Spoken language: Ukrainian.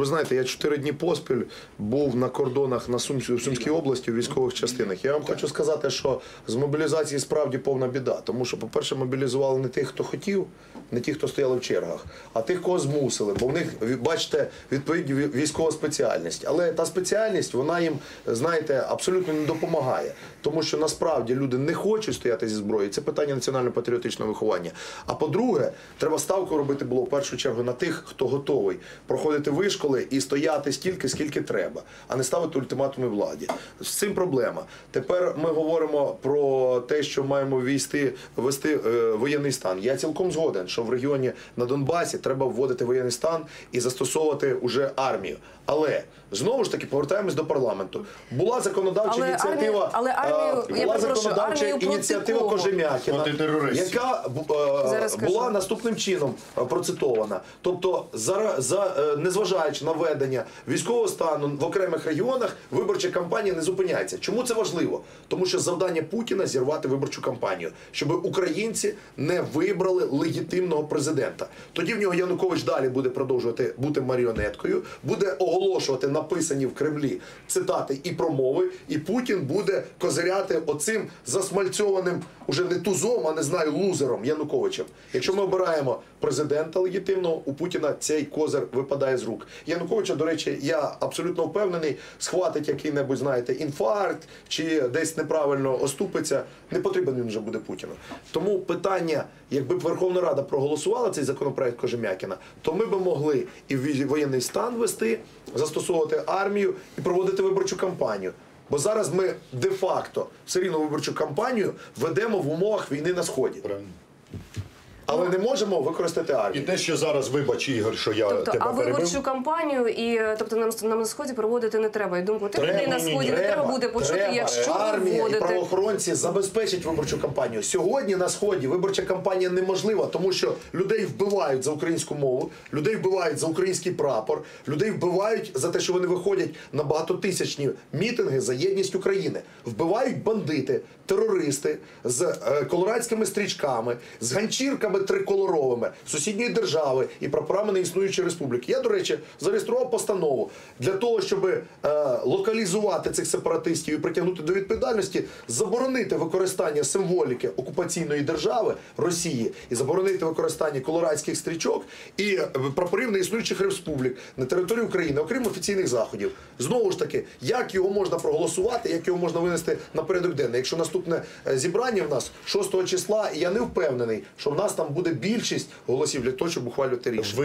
Ви знаєте, я чотири дні поспіль був на кордонах на Сумсь- в Сумській області у військових частинах. Я вам хочу сказати, що з мобілізації справді повна біда. Тому що, по-перше, мобілізували не тих, хто хотів, не ті, хто стояли в чергах, а тих, кого змусили. Бо в них, бачите, відповідні ві- військова спеціальність. Але та спеціальність, вона їм, знаєте, абсолютно не допомагає. Тому що насправді люди не хочуть стояти зі зброєю. Це питання національно-патріотичного виховання. А по-друге, треба ставку робити було в першу чергу на тих, хто готовий проходити вишколи і стояти стільки, скільки треба, а не ставити ультиматуми владі. З цим проблема. Тепер ми говоримо про те, що маємо ввести, ввести е, воєнний стан. Я цілком згоден, що в регіоні на Донбасі треба вводити воєнний стан і застосовувати уже армію. Але знову ж таки повертаємось до парламенту. Була законодавча Але ініціатива. армію- але армію, е, я була перепрошую, законодавча армію ініціатива? Кожем'якіна, яка е, Зараз була наступним чином е, процитована. Тобто, за, за е, незважаючи на військового стану в окремих регіонах, виборча кампанія не зупиняється. Чому це важливо? Тому що завдання Путіна зірвати виборчу кампанію, щоб українці не вибрали легітимного президента. Тоді в нього Янукович далі буде продовжувати бути маріонеткою, буде оголошувати написані в Кремлі цитати і промови, і Путін буде козиряти оцим засмальцьованим уже не тузом, а не знаю, лузером Януковичем. Якщо ми обираємо президента легітимного, у Путіна цей козир випадає з рук. Януковича, до речі, я абсолютно впевнений, схватить який-небудь, знаєте, інфаркт чи десь неправильно оступиться. Не потрібен він вже буде Путіну. Тому питання, якби б Верховна Рада проголосувала цей законопроект Кожем'якіна, то ми б могли і воєнний стан вести, застосовувати армію і проводити виборчу кампанію. Бо зараз ми де-факто все рівно виборчу кампанію ведемо в умовах війни на сході, Правильно. Але не можемо використати І армію. те, що зараз вибач, Ігор, що я Тобто, тебе а перебив. виборчу кампанію і тобто нам, нам на сході проводити не треба. І думку тих людей на сході не треба буде почути, треба. якщо армія і вводити. правоохоронці забезпечать виборчу кампанію. Сьогодні на сході виборча кампанія неможлива, тому що людей вбивають за українську мову, людей вбивають за український прапор, людей вбивають за те, що вони виходять на багатотисячні мітинги за єдність України. Вбивають бандити, терористи з е, колорадськими стрічками, з ганчірками триколоровими сусідньої держави і прапорами неіснуючої республіки. Я, до речі, зареєстрував постанову для того, щоб е, локалізувати цих сепаратистів і притягнути до відповідальності, заборонити використання символіки окупаційної держави Росії і заборонити використання колорадських стрічок і е, прапорів неіснуючих республік на території України, окрім офіційних заходів. Знову ж таки, як його можна проголосувати, як його можна винести на порядок денний. Якщо наступне е, зібрання в нас 6 числа, і я не впевнений, що в нас там буде більшість голосів для того, щоб ухвалювати рішення.